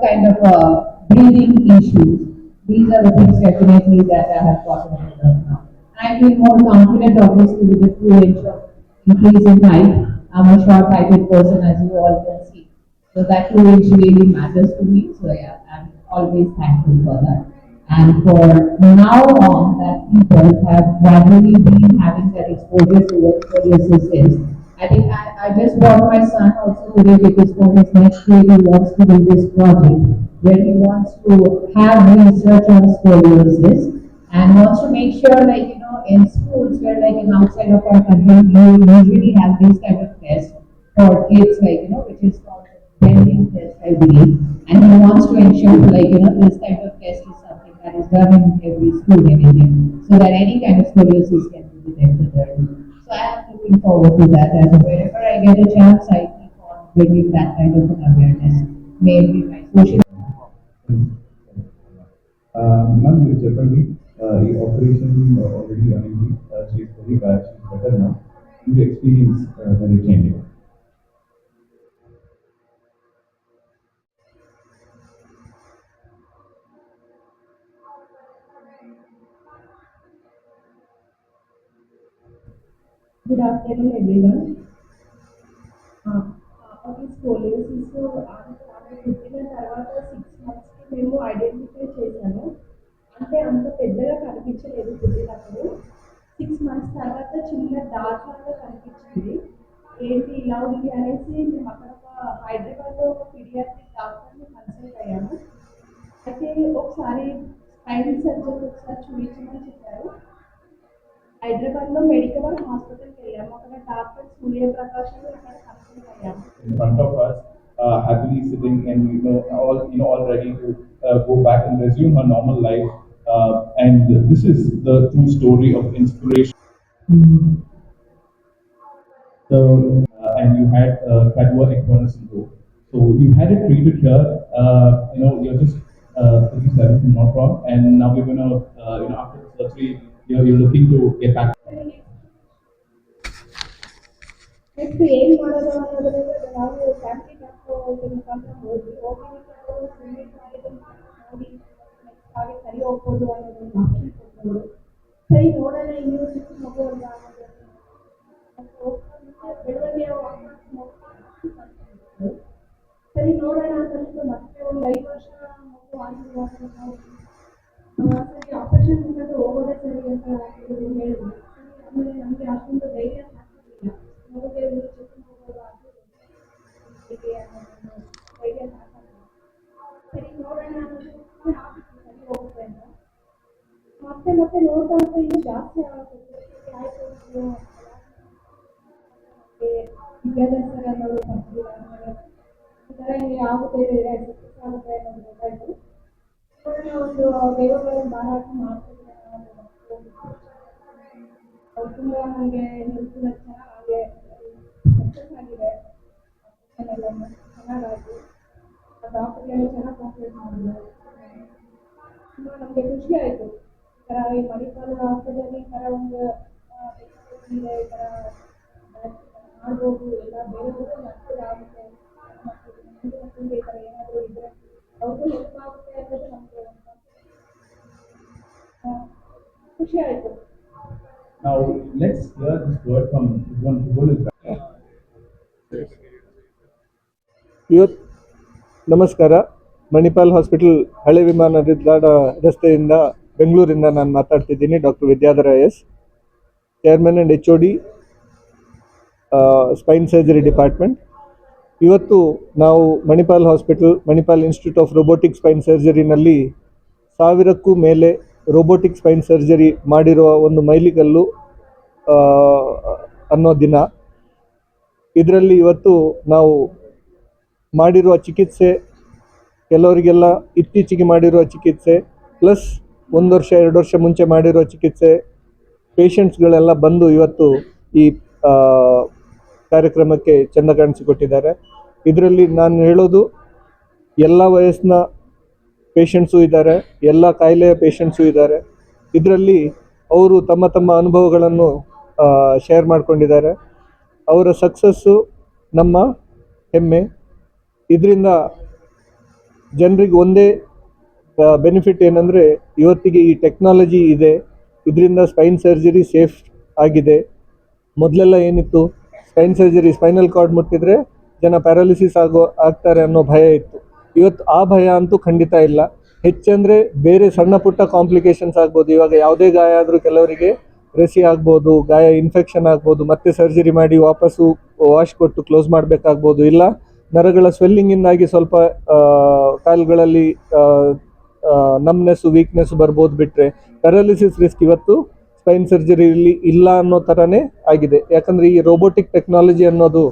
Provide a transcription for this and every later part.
kind of uh, breathing issues. These are the things definitely that I have gotten rid of now. I feel more confident obviously with the two inch of increase in height. I'm a short heighted person as you all can see. So that two inch really matters to me. So yeah, I'm always thankful for that. And for now on that people have gradually been having that exposure towards scoliosis. I think I, I just brought my son also today because for his next year he wants to do this project where he wants to have research on scoliosis and wants to make sure like, you know, in schools where like in outside of our country, you usually have these kind of tests for kids like, you know, which is called bending test, I believe. And he wants to ensure like, you know, this type of test is something that is done in every school in India. So that any kind of scoliosis can be detected early. So I looking forward to that. And whenever I get a chance, I keep on bringing that kind of an awareness, Maybe my social. Uh, ma'am, you definitely. Uh, the operation already I mean, She's fully back. She's better now. Your experience when you change it. Good afternoon, everyone. అది scoliosis ఆమె పుట్టిన తర్వాత six మంత్స్కి మేము identify చేశాము. అంటే అంత పెద్దగా కనిపించలేదు పుట్టినప్పుడు. సిక్స్ మంత్స్ తర్వాత చిన్న డార్క్ లాగా కనిపించింది. ఏంటి ఇలా ఉంది అనేసి మేము అక్కడ ఒక హైదరాబాద్లో ఒక పీడియాట్రిక్ డాక్టర్ని కన్సల్ట్ అయ్యాము. అయితే ఒకసారి స్పైన్ సర్జన్ ఒకసారి చూపించమని చెప్పారు. హైదరాబాద్ లో మెడికల్ హాస్పిటల్కి వెళ్ళాము అక్కడ డాక్టర్ సూర్యప్రకాష్ అని అక్కడ కన్సల్ట్ అయ్యాము in front of us, uh, happily sitting and you know all you know all ready to uh, go back and resume her normal life. Uh, and this is the true story of inspiration. So, uh, and you had uh, Cadwa Equina syndrome. So you had it treated here. Uh, you know you're just uh, 37, if I'm not wrong, and now we're gonna uh, you know after the surgery you're, you're looking to get back. Next ಏನ್ ಮಾಡೋದು ಅನ್ನೋದ್ರ ನಾವು family doctor ಮುಖಾಂತರ ಹೋದ್ವಿ ಹೋಗಿ cement ನೋಡಿ next ಹಾಗೆ ಸರಿ ಹೋಗ್ಬೋದು ಅನ್ನೋದನ್ನ ಆಪ್ಷನ್ ಕೊಟ್ಟರು ಸರಿ ನೋಡೋಣ ಇನ್ನೂ ಚಿಕ್ಕ ಮಗು ಅಲ್ವಾ ಅನ್ನೋದು ಬೆಳವಣಿಗೆ ಸರಿ ನೋಡೋಣ ಅಂತ ಅಂದ್ಬಿಟ್ಟು ಮತ್ತೆ ಒಂದು ಐದು ವರ್ಷ ಮಗು ಆಗಿರುವಾಗ ಮತ್ತೆ ಮತ್ತೆ ನೋಡ್ತಾ ಹೋದ್ರೆ ಇನ್ನೂ ಜಾಸ್ತಿ ಆಗುತ್ತೆ. ವಿದ್ಯಾಭ್ಯಾಸ ಈ ಥರ ಹಿಂಗೆ ಆಗುತ್ತೆ ಆಗುತ್ತೆ ಅನ್ನೋದು ಗೊತ್ತಾಯ್ತು. ಒಂದು ದೇವಗಳ ಮಾರಾಟ ಮಾಡ್ತಿದ್ರೆ ಅವ್ರು ತುಂಬ ನನಗೆ ಹೆಲ್ಪ್ಫುಲ್ ಚೆನ್ನಾಗಿ ಸಕ್ಸಸ್ ಆಗಿದೆ ಎಲ್ಲ ಚೆನ್ನಾಗಾಯ್ತು ಡಾಕ್ಟರ್ಗೆಲ್ಲ ಚೆನ್ನಾಗಿ ಕಾಂಪ್ಲೇಟ್ ಮಾಡಿದ್ರು ತುಂಬ ನಮಗೆ ಖುಷಿ ಆಯಿತು. ಈ ಥರ ಈ ಮಣಿಪಾಲ್ ಹಾಸ್ಪಿಟಲ್, ಈ ಥರ ಒಂದು ಈ ಥರ ಮಾಡ್ಬೋದು, ಎಲ್ಲ ಬೇರೆ ಜಾಸ್ತಿ ಆಗುತ್ತೆ. ಈ ಥರ ಏನಾದರೂ ಇದ್ದರೆ ಅವ್ರಿಗೂ ಹೆಲ್ಪ್ ಆಗುತ್ತೆ ಅನ್ನೋದು ನಮಗೆ ಖುಷಿ ಆಯಿತು Now let's hear this word from one is ಇವತ್ತು ನಮಸ್ಕಾರ. ಮಣಿಪಾಲ್ ಹಾಸ್ಪಿಟಲ್ ಹಳೆ ವಿಮಾನ ನಿಲ್ದಾಣ ರಸ್ತೆಯಿಂದ ಬೆಂಗಳೂರಿಂದ ನಾನು ಮಾತಾಡ್ತಿದ್ದೀನಿ doctor Vidyadhara S chairman and H O D spine surgery department ಇವತ್ತು ನಾವು Manipal hospital, Manipal institute of robotic spine ಸರ್ಜರಿನಲ್ಲಿ ಸಾವಿರಕ್ಕೂ ಮೇಲೆ ರೋಬೋಟಿಕ್ ಸ್ಪೈನ್ ಸರ್ಜರಿ ಮಾಡಿರುವ ಒಂದು ಮೈಲಿಗಲ್ಲು ಅನ್ನೋ ದಿನ. ಇದರಲ್ಲಿ ಇವತ್ತು ನಾವು ಮಾಡಿರುವ ಚಿಕಿತ್ಸೆ, ಕೆಲವರಿಗೆಲ್ಲ ಇತ್ತೀಚೆಗೆ ಮಾಡಿರುವ ಚಿಕಿತ್ಸೆ, ಪ್ಲಸ್ ಒಂದು ವರ್ಷ, ಎರಡು ವರ್ಷ ಮುಂಚೆ ಮಾಡಿರುವ ಚಿಕಿತ್ಸೆ, ಪೇಷಂಟ್ಸ್ಗಳೆಲ್ಲ ಬಂದು ಇವತ್ತು ಈ ಕಾರ್ಯಕ್ರಮಕ್ಕೆ ಚೆಂದ ಕಾಣಿಸಿಕೊಟ್ಟಿದ್ದಾರೆ. ಇದರಲ್ಲಿ ನಾನು ಹೇಳೋದು, ಎಲ್ಲ ವಯಸ್ಸಿನ ಪೇಷಂಟ್ಸು ಇದ್ದಾರೆ, ಎಲ್ಲ ಕಾಯಿಲೆಯ ಪೇಷಂಟ್ಸು ಇದ್ದಾರೆ. ಇದರಲ್ಲಿ ಅವರು ತಮ್ಮ ತಮ್ಮ ಅನುಭವಗಳನ್ನು ಶೇರ್ ಮಾಡಿಕೊಂಡಿದ್ದಾರೆ. ಅವರ ಸಕ್ಸಸ್ಸು ನಮ್ಮ ಹೆಮ್ಮೆ. ಇದರಿಂದ ಜನರಿಗೆ ಒಂದೇ ಬೆನಿಫಿಟ್ ಏನಂದರೆ, ಇವತ್ತಿಗೆ ಈ ಟೆಕ್ನಾಲಜಿ ಇದೆ. ಇದರಿಂದ ಸ್ಪೈನ್ ಸರ್ಜರಿ ಸೇಫ್ ಆಗಿದೆ. ಮೊದಲೆಲ್ಲ ಏನಿತ್ತು ಸ್ಪೈನ್ ಸರ್ಜರಿ ಸ್ಪೈನಲ್ ಕಾರ್ಡ್ ಮುಟ್ಟಿದ್ರೆ ಜನ ಪ್ಯಾರಾಲಿಸಿಸ್ ಆಗೋ, ಆಗ್ತಾರೆ ಅನ್ನೋ ಭಯ ಇತ್ತು. ಇವತ್ತು ಆ ಭಯ ಅಂತೂ ಖಂಡಿತ ಇಲ್ಲ. ಹೆಚ್ಚಂದ್ರೆ ಬೇರೆ ಸಣ್ಣ ಪುಟ್ಟ ಕಾಂಪ್ಲಿಕೇಶನ್ಸ್ ಆಗ್ಬೋದು. ಇವಾಗ ಯಾವುದೇ ಗಾಯ ಆದರೂ ಕೆಲವರಿಗೆ ರೆಸಿ ಆಗ್ಬೋದು, ಗಾಯ ಇನ್ಫೆಕ್ಷನ್ ಆಗ್ಬೋದು, ಮತ್ತೆ ಸರ್ಜರಿ ಮಾಡಿ ವಾಪಸ್ಸು ವಾಶ್ ಕೊಟ್ಟು ಕ್ಲೋಸ್ ಮಾಡಬೇಕಾಗ್ಬೋದು. ಇಲ್ಲ, ನರಗಳ ಸ್ವೆಲ್ಲಿಂಗಿಂದಾಗಿ ಸ್ವಲ್ಪ ಕಾಲುಗಳಲ್ಲಿ ನಮ್ನೆಸ್ಸು ವೀಕ್ನೆಸ್ಸು ಬರ್ಬೋದು ಬಿಟ್ರೆ ಪ್ಯಾರಾಲಿಸಿಸ್ ರಿಸ್ಕ್ ಇವತ್ತು ಸ್ಪೈನ್ ಸರ್ಜರಿ ಸರ್ಜರಿಯಲ್ಲಿ ಇಲ್ಲ ಅನ್ನೋ ಥರನೇ ಆಗಿದೆ. ಯಾಕಂದ್ರೆ ಈ ರೋಬೋಟಿಕ್ ಟೆಕ್ನಾಲಜಿ ಅನ್ನೋದು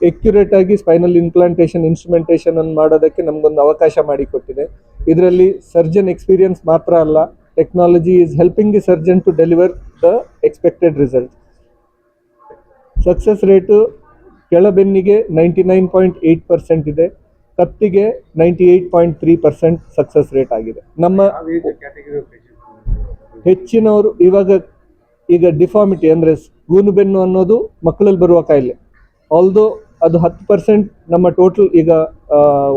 ಎಕ್ಯುರೇಟ್ ಆಗಿ ಸ್ಪೈನಲ್ ಇನ್ಪ್ಲಾಂಟೇಷನ್ ಇನ್ಸ್ಟ್ರುಮೆಂಟೇಷನ್ ಅನ್ನು ಮಾಡೋದಕ್ಕೆ ನಮಗೊಂದು ಅವಕಾಶ ಮಾಡಿಕೊಟ್ಟಿದೆ. ಇದರಲ್ಲಿ ಸರ್ಜನ್ ಎಕ್ಸ್ಪೀರಿಯನ್ಸ್ ಮಾತ್ರ ಅಲ್ಲ technology is helping the surgeon to deliver the expected result success rate ಕೆಳಬೆನ್ನಿಗೆ ninety nine point eight percent ಇದೆ, ಕತ್ತಿಗೆ ninety eight point three percent success rate ಆಗಿದೆ. ನಮ್ಮ ಹೆಚ್ಚಿನವರು ಇವಾಗ ಈಗ ಡಿಫಾರ್ಮಿಟಿ ಅಂದರೆ ಗೂನುಬೆನ್ನು ಅನ್ನೋದು ಮಕ್ಕಳಲ್ಲಿ ಬರುವ ಕಾಯಿಲೆ. ಆಲ್ದೋ ಅದು ಹತ್ತು ಪರ್ಸೆಂಟ್ ನಮ್ಮ ಟೋಟಲ್ ಈಗ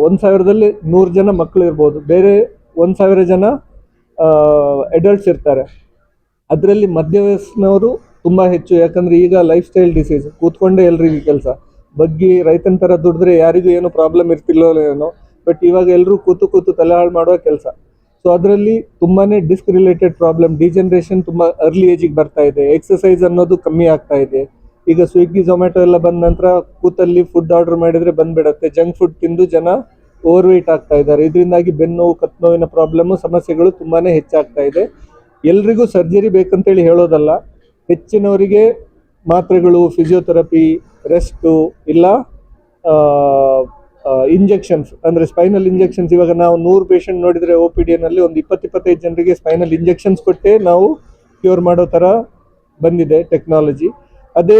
ಒಂದು ಸಾವಿರದಲ್ಲಿ ನೂರು ಜನ ಮಕ್ಕಳು ಇರ್ಬೋದು. ಬೇರೆ ಒಂದು ಸಾವಿರ ಜನ ಅಡಲ್ಟ್ಸ್ ಇರ್ತಾರೆ. ಅದರಲ್ಲಿ ಮಧ್ಯ ವಯಸ್ಸಿನವರು ತುಂಬ ಹೆಚ್ಚು. ಯಾಕಂದ್ರೆ ಈಗ ಲೈಫ್ ಸ್ಟೈಲ್ ಡಿಸೀಸ್ ಕೂತ್ಕೊಂಡೇ ಎಲ್ರಿಗೂ ಕೆಲಸ. ಬಗ್ಗಿ ರೈತನ ಥರ ದುಡಿದ್ರೆ ಯಾರಿಗೂ ಏನು ಪ್ರಾಬ್ಲಮ್ ಇರ್ತಿಲ್ಲೋ ಏನೋ. ಬಟ್ ಇವಾಗ ಎಲ್ಲರೂ ಕೂತು ಕೂತು ತಲೆ ಹಾಳು ಮಾಡುವ ಕೆಲಸ. ಸೊ ಅದರಲ್ಲಿ ತುಂಬಾನೇ ಡಿಸ್ಕ್ ರಿಲೇಟೆಡ್ ಪ್ರಾಬ್ಲಮ್ ಡಿಜನರೇಷನ್ ತುಂಬಾ ಅರ್ಲಿ ಏಜಿಗೆ ಬರ್ತಾ ಇದೆ. ಎಕ್ಸಸೈಸ್ ಅನ್ನೋದು ಕಮ್ಮಿ ಆಗ್ತಾ ಇದೆ. ಈಗ ಸ್ವಿಗ್ಗಿ ಝೊಮ್ಯಾಟೊ ಎಲ್ಲ ಬಂದ ನಂತರ ಕೂತಲ್ಲಿ ಫುಡ್ ಆರ್ಡರ್ ಮಾಡಿದ್ರೆ ಬಂದ್ಬಿಡತ್ತೆ. ಜಂಕ್ ಫುಡ್ ತಿಂದು ಜನ ಓವರ್ ವೆಯ್ಟ್ ಆಗ್ತಾ ಇದ್ದಾರೆ. ಇದರಿಂದಾಗಿ ಬೆನ್ನು ಕತ್ ನೋವಿನ ಪ್ರಾಬ್ಲಮ್ಮು ಸಮಸ್ಯೆಗಳು ತುಂಬಾನೇ ಹೆಚ್ಚಾಗ್ತಾ ಇದೆ. ಎಲ್ರಿಗೂ ಸರ್ಜರಿ ಬೇಕಂತೇಳಿ ಹೇಳೋದಲ್ಲ, ಹೆಚ್ಚಿನವರಿಗೆ ಮಾತ್ರೆಗಳು ಫಿಸಿಯೋಥೆರಪಿ ರೆಸ್ಟು ಇಲ್ಲ ಇಂಜೆಕ್ಷನ್ಸ್ ಅಂದರೆ ಸ್ಪೈನಲ್ ಇಂಜೆಕ್ಷನ್ಸ್ ಇವಾಗ ನಾವು ನೂರು ಪೇಷಂಟ್ ನೋಡಿದರೆ ಒ ಪಿ ಡಿಯಲ್ಲಿ ಒಂದು ಇಪ್ಪತ್ತು ಇಪ್ಪತ್ತೈದು ಜನರಿಗೆ ಸ್ಪೈನಲ್ ಇಂಜೆಕ್ಷನ್ಸ್ ಕೊಟ್ಟೇ ನಾವು ಕ್ಯೂರ್ ಮಾಡೋ ಥರ ಬಂದಿದೆ ಟೆಕ್ನಾಲಜಿ ಅದೇ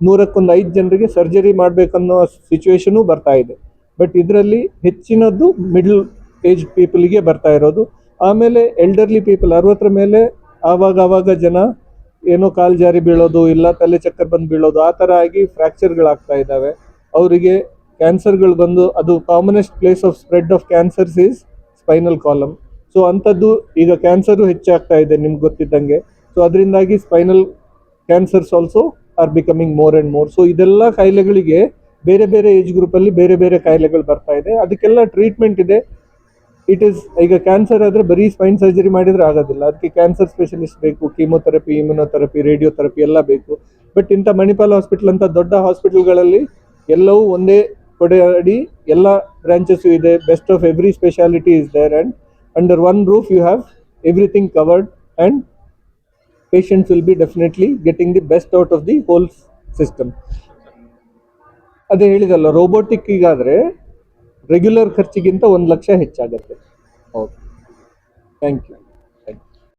ನೂರಕ್ಕೊಂದು ಐದು ಜನರಿಗೆ ಸರ್ಜರಿ ಮಾಡಬೇಕನ್ನೋ ಸಿಚುವೇಶನು ಬರ್ತಾ ಇದೆ. ಬಟ್ ಇದರಲ್ಲಿ ಹೆಚ್ಚಿನದ್ದು ಮಿಡ್ಲ್ ಏಜ್ ಪೀಪಲ್ಗೆ ಬರ್ತಾ ಇರೋದು. ಆಮೇಲೆ ಎಲ್ಡರ್ಲಿ ಪೀಪಲ್ ಅರವತ್ತರ ಮೇಲೆ ಆವಾಗ ಆವಾಗ ಜನ ಏನೋ ಕಾಲು ಜಾರಿ ಬೀಳೋದು ಇಲ್ಲ ತಲೆ ಚಕ್ಕರ್ ಬಂದು ಬೀಳೋದು ಆ ಥರ ಆಗಿ ಫ್ರ್ಯಾಕ್ಚರ್ಗಳಾಗ್ತಾ ಇದ್ದಾವೆ. ಅವರಿಗೆ ಕ್ಯಾನ್ಸರ್ಗಳು ಬಂದು, ಅದು commonest place of spread of cancers is spinal column so ಅಂಥದ್ದು ಈಗ ಕ್ಯಾನ್ಸರು ಹೆಚ್ಚಾಗ್ತಾ ಇದೆ ನಿಮ್ಗೆ ಗೊತ್ತಿದ್ದಂಗೆ. ಸೊ ಅದರಿಂದಾಗಿ spinal cancers also are becoming more and more so ಇದೆಲ್ಲ ಕಾಯಿಲೆಗಳಿಗೆ ಬೇರೆ ಬೇರೆ ಏಜ್ ಗ್ರೂಪಲ್ಲಿ ಬೇರೆ ಬೇರೆ ಕಾಯಿಲೆಗಳು ಬರ್ತಾ ಇದೆ. ಅದಕ್ಕೆಲ್ಲ ಟ್ರೀಟ್ಮೆಂಟ್ ಇದೆ. ಇಟ್ ಇಸ್ ಈಗ ಕ್ಯಾನ್ಸರ್ ಆದರೆ ಬರೀ ಸ್ಪೈನ್ ಸರ್ಜರಿ ಮಾಡಿದ್ರೆ ಆಗೋದಿಲ್ಲ. ಅದಕ್ಕೆ ಕ್ಯಾನ್ಸರ್ ಸ್ಪೆಷಲಿಸ್ಟ್ ಬೇಕು ಕೀಮೋಥೆರಪಿ ಇಮ್ಯುನೋಥೆರಪಿ ರೇಡಿಯೋಥೆರಪಿ ಎಲ್ಲ ಬೇಕು. ಬಟ್ ಇಂಥ ಮಣಿಪಾಲ್ ಹಾಸ್ಪಿಟಲ್ ಅಂತ ದೊಡ್ಡ ಹಾಸ್ಪಿಟಲ್ಗಳಲ್ಲಿ ಎಲ್ಲವೂ ಒಂದೇ ಕೊಡೆ ಅಡಿ ಎಲ್ಲ ಬ್ರಾಂಚಸ್ಸು ಇದೆ. Best of every speciality is there and under one roof you have everything covered and patients will be definitely getting the best out of the whole system ಅದೇ ಹೇಳಿದಲ್ಲ ರೋಬೋಟಿಕ್ಕಿಗಾದರೆ ರೆಗ್ಯುಲರ್ ಖರ್ಚಿಗಿಂತ ಒಂದು ಲಕ್ಷ ಹೆಚ್ಚಾಗತ್ತೆ. Okay thank you